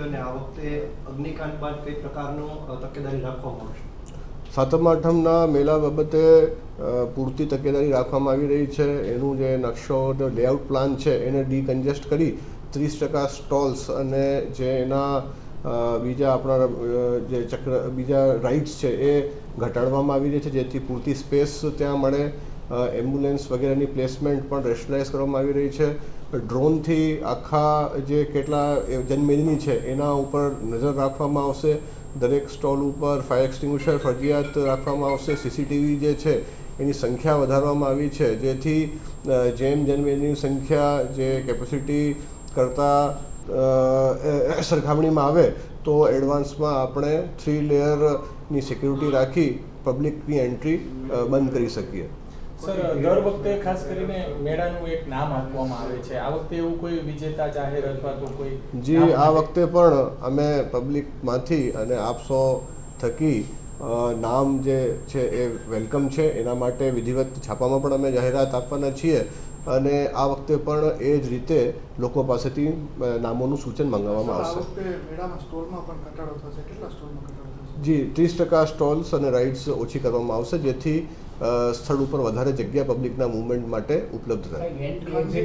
અને સાતમ આઠમના મેળા બાબતે પૂરતી તકેદારી રાખવામાં આવી રહી છે. એનું જે નકશો લેઆઉટ પ્લાન છે, એને ડીકન્જેસ્ટ કરી ત્રીસ ટકા સ્ટોલ્સ અને જે એના બીજા આપણા જે ચક્ર, બીજા રાઇડ્સ છે, એ ઘટાડવામાં આવી રહી છે, જેથી પૂરતી સ્પેસ ત્યાં મળે. એમ્બ્યુલન્સ વગેરેની પ્લેસમેન્ટ પણ રેશનલાઇઝ કરવામાં આવી રહી છે. ડ્રોનથી આખા જે કેટલા જનમેદની છે, એના ઉપર નજર રાખવામાં આવશે. દરેક સ્ટોલ ઉપર ફાયર એક્સટિંગ્વિશર ફરજિયાત રાખવામાં આવશે. સીસીટીવી જે છે, એની સંખ્યા વધારવામાં આવી છે. જેથી જેમ જનમેદનીની સંખ્યા જે કેપેસિટી કરતાં સરખામણીમાં આવે, તો એડવાન્સમાં આપણે થ્રી લેયરની સિક્યુરિટી રાખી પબ્લિકની એન્ટ્રી બંધ કરી શકીએ. સર દર વખતે ખાસ કરીને મેળાનું એક નામ આપવામાં આવે છે. આ વખતે એવું કોઈ વિજેતા જાહેર અથવા તો કોઈ જી આ વખતે પણ અમે પબ્લિકમાંથી અને આપસો થકી નામ જે છે એ વેલકમ છે. એના માટે વિધિવત છાપામાં પણ અમે જાહેરાત આપવાના છીએ. અને આ વખતે પણ એ જ રીતે લોકો પાસેથી નામોનું સૂચન મંગાવવામાં આવશે. વખતે મેળામાં સ્ટોલમાં પણ ઘટાડો થશે? કેટલા સ્ટોલમાં ઘટાડો થશે? જી ત્રીસ ટકા સ્ટોલ્સ અને રાઇડ્સ ઓછી કરવામાં આવશે જેથી સ્થળ ઉપર વધારે જગ્યા પબ્લિકના મુવમેન્ટ માટે ઉપલબ્ધ રહે. માટે